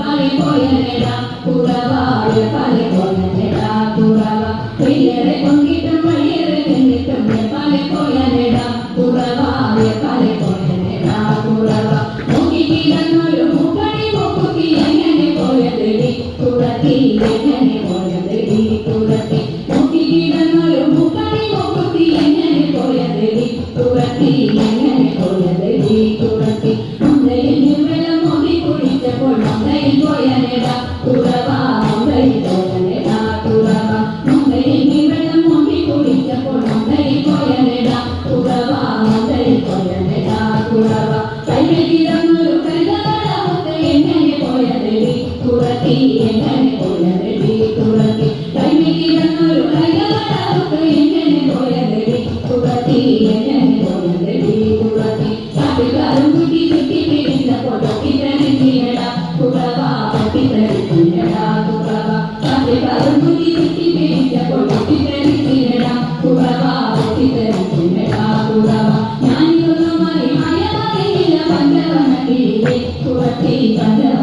പല പോയ പല പോയ Thank you. Amen.